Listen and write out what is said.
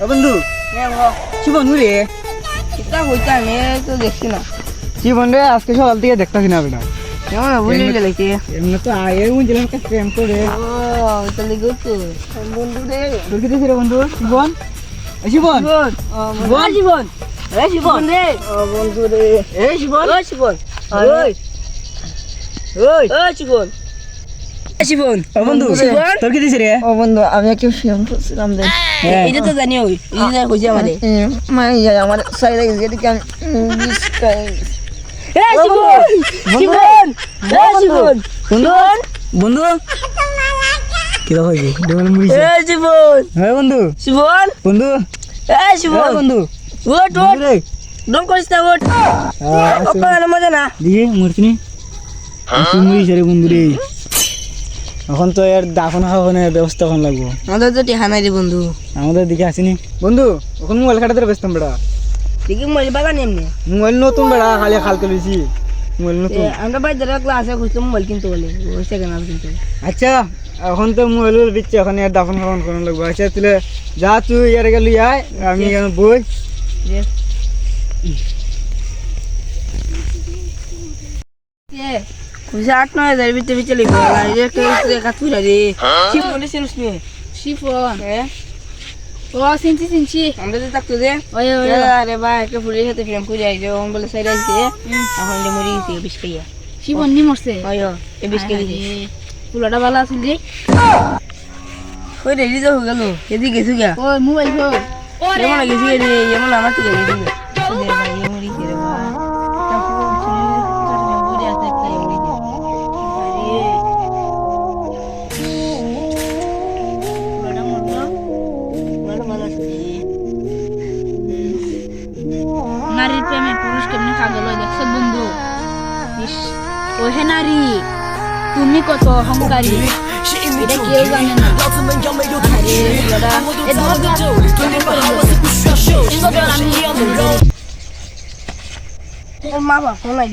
বন্ধু। কি বন্ধু রে? হইতে আমি তো দেখছি না। কি বন্ধু রে আজকে সকাল থেকে দেখতেছি না বেটা। কেমন বুঝলি গেলাইছে এমনি তো আয়ে বুঝলাম একটা প্রেম করে। ও তাহলে গুতো বন্ধু রে। তোর কি দেখছি রে বন্ধু? জীবন? জীবন। জীবন। জীবন। জীবন। রে। ও বন্ধু রে। এই জীবন। ওই জীবন। ওই। ওই। ওই জীবন। জীবন। ও বন্ধু জীবন। তোর কি দিছি রে? ও বন্ধু আমি একটা ফিল্ম করছিলাম দেখ। হ্যাঁ। এটা তো জানি ওই এটা কইছে আমারে মাই যায় আমার সাইড লাগে যেদিকে আমি মিস করে এই জীবন জীবন এই জীবন। বন্ধু বন্ধু। কি দেখো কি দেওয়াল মুড়ি এই জীবন। হ্যাঁ বন্ধু। জীবন। বন্ধু। এই হ্যাঁ জীবন বন্ধু ওট ওট রে। করিস না ওট ওপরে মজা না। দিয়ে মরছিনি তুই মুড়িছে রে বন্ধু রে। এখন তো এর দাফন খাওয়ানোর ব্যবস্থা এখন লাগবো। আমাদের তো টিহা নাই রে বন্ধু। আমাদের দিকে আসিনি। বন্ধু এখন মোবাইল কাটাতে ব্যস্ত বেড়া। দেখি মই বাগান এমনি? মোবাইল নতুন বেড়া খালি খালকে লইছি মোবাইল নতুন। আমরা বাড়ি ধরে ক্লাসে খুঁজতে মোবাইল কিনতে বলে। ওই সেকেন্ড কিনতে আচ্ছা এখন তো মোবাইল দিচ্ছে এখন এর দাফন খাওয়ান করানো লাগবো। আচ্ছা তুই যা তুই ইয়ার গেলি আয় আমি এখানে বই বুঝে আট নয় হাজার ভিতরে ভিতরে লিখব আর এই যে রেখা তুলে রে কি বলে শুনিস নি শিফন? হ্যাঁ? ও সিনছি সিনছি আমরা তো থাকতো যে? ওই ওই আরে ভাই একটা ফুলের সাথে ফ্রেম করে আইছে ওন বলে সাইড আইছে। এখন যে মরি গেছে বিশ কেজি শিফন নি মরছে? ওই এ বিশ কেজি ফুলটা ভালো আছিল রে। ওই রেডি তো হয়ে গেল। এদিকে গেছু গা ও মোবাইল ফোন। গেছি রে আমার তো গেছে হে নারী তুমি কত অহংকারী এটা কেউ জানে না আরে ফুলটা এ দুটো তুমি করো মা বাবা